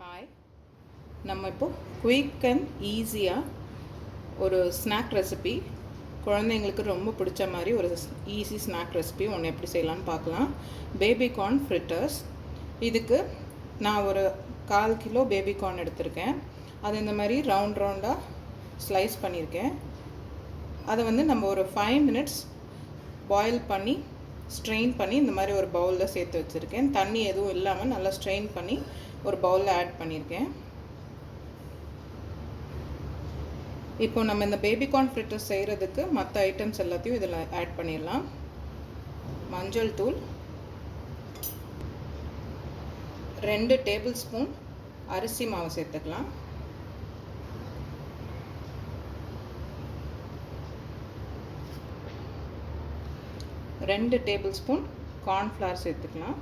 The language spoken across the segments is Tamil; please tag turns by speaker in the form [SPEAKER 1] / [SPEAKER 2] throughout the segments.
[SPEAKER 1] ஹாய் நம்ம இப்போ குயிக் அண்ட் ஈஸியாக ஒரு ஸ்நாக் ரெசிபி குழந்தைங்களுக்கு ரொம்ப பிடிச்ச மாதிரி ஒரு ஈஸி ஸ்நாக் ரெசிபி ஒன்று எப்படி செய்யலான்னு பார்க்கலாம். பேபி கார்ன் ஃப்ரிட்டர்ஸ் இதுக்கு நான் ஒரு கால் கிலோ பேபி கார்ன் எடுத்திருக்கேன். அது இந்த மாதிரி ரவுண்ட் ரவுண்டாக ஸ்லைஸ் பண்ணியிருக்கேன். அதை வந்து நம்ம ஒரு ஃபைவ் மினிட்ஸ் பாயில் பண்ணி ஸ்ட்ரெயின் பண்ணி இந்த மாதிரி ஒரு பவுலில் சேர்த்து வச்சுருக்கேன். தண்ணி எதுவும் இல்லாமல் நல்லா ஸ்ட்ரெயின் பண்ணி ஒரு பவுலில் ஆட் பண்ணியிருக்கேன் இப்போ நம்ம இந்த பேபிகார்ன் ஃப்ரிட்டர் செய்கிறதுக்கு மற்ற ஐட்டம்ஸ் எல்லாத்தையும் இதில் ஆட் பண்ணிடலாம் மஞ்சள் தூள். ரெண்டு டேபிள் ஸ்பூன் அரிசி மாவு சேர்த்துக்கலாம். ரெண்டு டேபிள் ஸ்பூன் கார்ன்ஃப்ளவர் சேர்த்துக்கலாம்.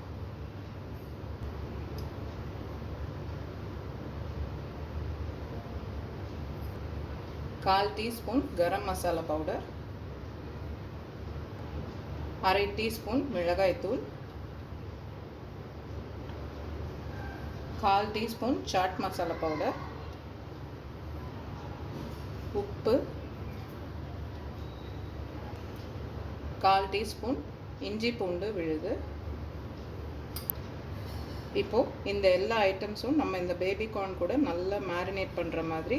[SPEAKER 1] கால் டீஸ்பூன் கரம் மசாலா பவுடர் அரை டீஸ்பூன் மிளகாய்த்தூள் கால் டீஸ்பூன் சாட் மசாலா பவுடர் உப்பு கால் டீஸ்பூன் இஞ்சி பூண்டு விழுது. இப்போது இந்த எல்லா ஐட்டம்ஸும் நம்ம இந்த பேபி கார்ன் கூட நல்லா மேரினேட் பண்ணுற மாதிரி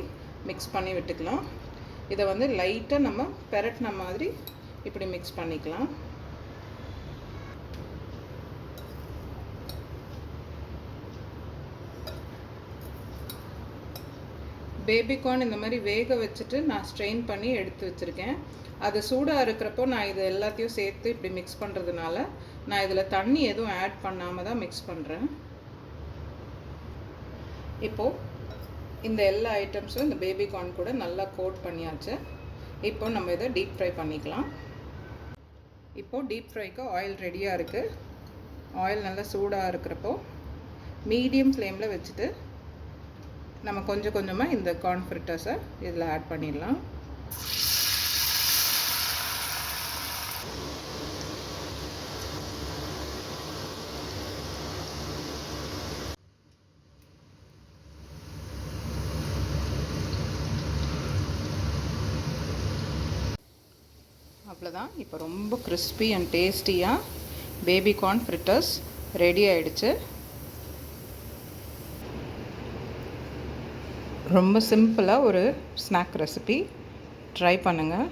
[SPEAKER 1] மிக்ஸ் பண்ணி விட்டுக்கலாம். இதை வந்து லைட்டாக நம்ம பெரட்டின மாதிரி இப்படி மிக்ஸ் பண்ணிக்கலாம். பேபிகார்ன் இந்த மாதிரி வேக வச்சுட்டு நான் ஸ்ட்ரெயின் பண்ணி எடுத்து வச்சுருக்கேன். அது சூடாக இருக்கிறப்போ நான் இது எல்லாத்தையும் சேர்த்து இப்படி மிக்ஸ் பண்ணுறதுனால நான் இதில் தண்ணி எதுவும் ஆட் பண்ணாமல் தான் மிக்ஸ் பண்ணுறேன் இப்போது இந்த எல்லா ஐட்டம்ஸும் இந்த பேபி கார்ன் கூட நல்லா கோட் பண்ணியாச்சு. இப்போ நம்ம இதை டீப் ஃப்ரை பண்ணிக்கலாம். இப்போது டீப் ஃப்ரைக்கு ஆயில் ரெடியாக இருக்குது ஆயில் நல்லா சூடாக இருக்கிறப்போ மீடியம் ஃப்ளேமில் வச்சுட்டு நம்ம கொஞ்சம் கொஞ்சமாக இந்த கார்ன் ஃப்ரிட்டர்ஸை இதில் ஆட் பண்ணிடலாம். அவ்வளோதான் இப்போ ரொம்ப கிறிஸ்பி அண்ட் டேஸ்டியாக பேபி கார்ன் ஃப்ரிட்டர்ஸ் ரெடி ஆகிடுச்சு ரொம்ப சிம்பிளாக ஒரு ஸ்நாக் ரெசிபி ட்ரை பண்ணுங்கள்